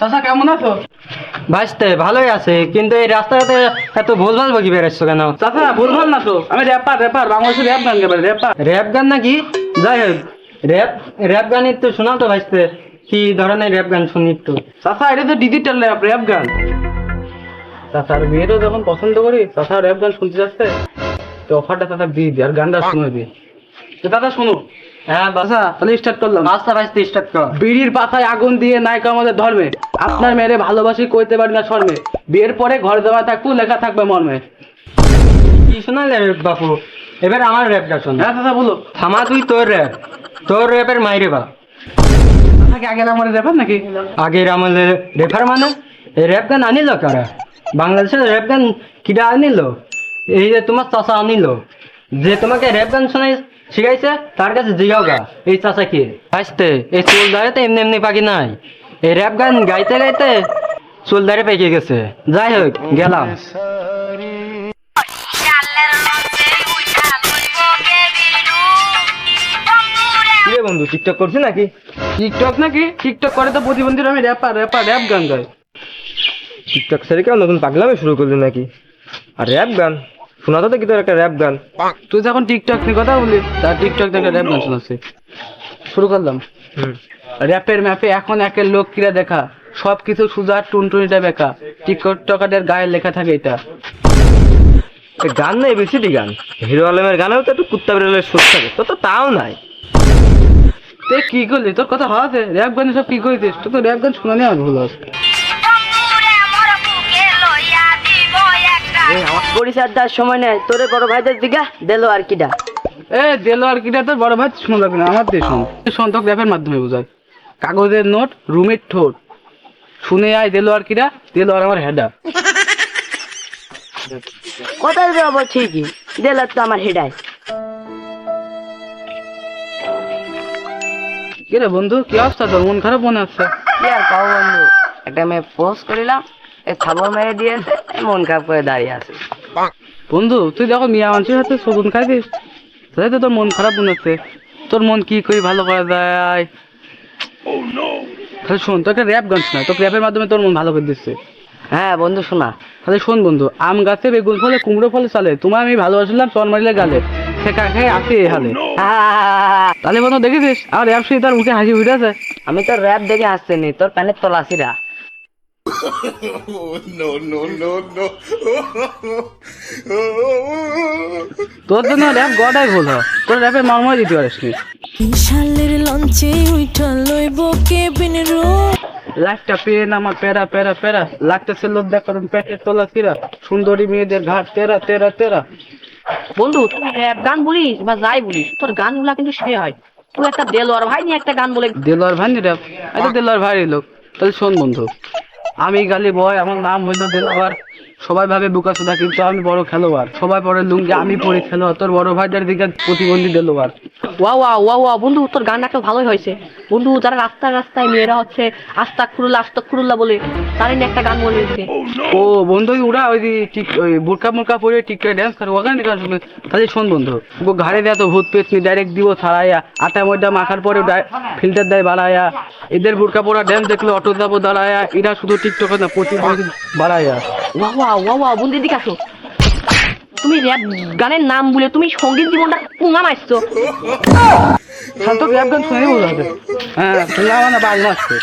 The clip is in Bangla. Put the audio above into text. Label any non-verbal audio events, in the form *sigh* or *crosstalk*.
চাচা কেমন আছো? ভাসতে ভালোই আছে কিন্তু এই রাস্তাটাতে এত ভুলভাল বকি বেড়াচ্ছ কেন? চাচা ভুলভাল না তো। আমি র্যাপার র্যাপার বাংলাদেশের র্যাপ গান গাবে র্যাপার র্যাপ গান নাকি? যাই হোক র্যাপ র্যাপ গান একটু শোনাও তো ভাসতে কি ধরনের র্যাপ গান শুনি একটু? চাচা এটা তো ডিজিটাল র্যাপ র্যাপ গান। চাচার মেয়েরও যখন পছন্দ করি চাচা র্যাপ গান শুনতে যাচ্ছে তো অফারটা চাচা দিয়ে দিই আর গানটা শুনে দিই দাদা শুনো হ্যাঁ বাস চাচা তাহলে স্টার্ট করলাম। স্টার্ট কর। বিড়ির পাতায় আগুন দিয়ে নায়িকা আমাদের ধর্মে। আপনার মেয়েরে ভালোবাসি কইতে পারি না শর্মে। বিয়ের পরে ঘরে দেওয়া থাকব লেখা থাকবে মর্মে। কি শোনালে বাপু? এবার আমার শোন। হ্যাঁ দাদা বলো। থামা তুই তোর র্যাপ তোর র্যাপের মাইরে বা। চাচাকে আগে আমার র্যাপার নাকি? আগের আমলে রেফার মানে? এই র্যাপ গান আনিল কারা? বাংলাদেশের র্যাপ গান কিরা আনিল? এই যে তোমার চাচা আনিল। যে তোমাকে র্যাপ গান শোনাই শিখাইছে তার কাছে জিগাও গা। এই চাচা কি? আসতে। এই চুল দাঁড়াতে এমনি এমনি পাখি নাই। এই র্যাপ গান গাইতে গাইতে চুল দাঁড়িয়ে পেকে গেছে। যাই হোক গেলাম। বন্ধু টিকটক করছিস নাকি? টিকটক নাকি? টিকটক করে তো প্রতিবন্ধীর আমি র্যাপার র্যাপার র্যাপ গান গাই টিকটক ছেড়ে কেউ নতুন পাগলামে শুরু করলি নাকি? আর র্যাপ গান? শোনা তো দেখি তোর একটা র্যাপ গান। তুই যখন টিকটক নিয়ে কথা বলি তার টিকটক থেকে র্যাপ গান শোনাচ্ছি শুরু করলাম। হুম। র্যাপের ম্যাপে এখন একের লোক কিরা দেখা সব কিছু সুজা টুনটুনিটা বেকা। টিকটকারদের গায়ে লেখা থাকে এটা। গান নাই বেশিটি গান? হিরো আলমের গানেও তো একটু কুত্তা বিড়ালের সুর থাকে তো তো তাও নাই। তে কি করলি? তোর কথা হওয়াতে র্যাপ গানে সব কি করেছিস তোর তো র্যাপ গান শোনা নেই আমার ভুল আছে। পরিচয় দেওয়ার সময় নেই। তোরে বড় ভাইদের দিঘা দিলো আর কিডা। এ দিলো আর কিটা তোর বড় ভাই শোনা যাবে না আমার শোন। শোন র্যাপের মাধ্যমে বোঝায়। কাগজের নোট রুমের ঠোঁট। শুনে আয় দিলো আর কিরা দিলো আর আমার হেডা। কথা দেবো ঠিকই? দিল তো আমার হেডায় কি রে বন্ধু কি অবস্থা তোর? মন খারাপ মনে হচ্ছে? কি আর পাবো বন্ধু? একটা মেয়ে পোস্ট করিলাম এই খাবার মেরে দিয়েছে মন খারাপ করে দাঁড়িয়ে আছে। বন্ধু তুই যখন মিয়া মানুষের হাতে শোধন খাইছিস? তাই তো তোর মন খারাপ মনে হচ্ছে। তোর মন কি করে ভালো করা যায়? তাহলে শোন তোকে র্যাপ গান শোনায় তোকে র্যাপের মাধ্যমে তোর মন ভালো করে দিচ্ছে। হ্যাঁ বন্ধু শোনা। তাহলে শোন বন্ধু আম গাছে বেগুন ফলে কুমড়ো ফলে চলে। তোমার আমি ভালোবাসলাম চর মারিলে গালে। সে কাকে আসে হালে। তাহলে বন্ধু দেখেছিস আমার র্যাপ শুনে তার মুখে হাসি ফুটে আছে। আমি তোর র্যাপ দেখে আসতেনি তোর প্যানের তলাসিরা *laughs* তোর জন্য র্যাপ গড়াই ভুল হয়। তোর র্যাপের মর্মই দিতে পারিস নি। বিশালের লঞ্চে উইঠা লইব কেবিন রুম। লাইফটা পেয়ে না আমার প্যারা প্যারা প্যারা। লাগতেছে লোক কারণ পেটের তলা তীরা সুন্দরী মেয়েদের ঘাট তেরা তেরা তেরা। বন্ধু তুই র‍্যাপ গান বলিস বা যাই বলিস তোর গানগুলা কিন্তু সে হয়। তুই একটা দেলোয়ার ভাই নিয়ে একটা গান বলে দেলোয়ার ভাই র্যাপ এটা দেলোয়ার ভাই লোক। তাহলে শোন বন্ধু। আমি গালি বয় আমার নাম হইল দেলোয়ার সবাই ভাবে বুকাসুদা কিন্তু আমি বড় খেলোয়াড়। সবাই পরে লুঙ্গি আমি পরে খেলোয়াড় তোর বড় ভাইটার দিকে প্রতিবন্ধী দেলোয়ার। ওয়া ওয়া ওয়া ওয়া বন্ধু তোর গানটা একটা ভালোই হয়েছে। বন্ধু যারা রাস্তায় রাস্তায় মেয়েরা হচ্ছে আস্তাক খুরুল্লা আস্তাক খুরুল্লা বলে তারই একটা গান বলে দিচ্ছে ও বন্ধু ওরা ওই ঠিক ওই বুরকা মুরকা পরে টিকটক ড্যান্স করে ওখানে গান শুনবে তাহলে শোন বন্ধু ও ঘাড়ে দেয় তো ভূত পেতনি ডাইরেক্ট দিব ছাড়াইয়া আটা ময়দা মাখার পরে ফিল্টার দেয় বাড়াইয়া। এদের বুরকা পরা ড্যান্স দেখলে অটো যাব দাঁড়ায়া এরা শুধু টিকটকে না প্রতি বাড়াইয়া। ওয়া ওয়া ওয়া বন্ধু, এদিকে আসো। তুমি র‍্যাপ গানের নাম বলে তুমি সংগীত জীবনটা পুঙা মারছো। শান্ত র্যাপ গান শুনে বোঝা হ্যাঁ শুনলাম না বাজ মারছে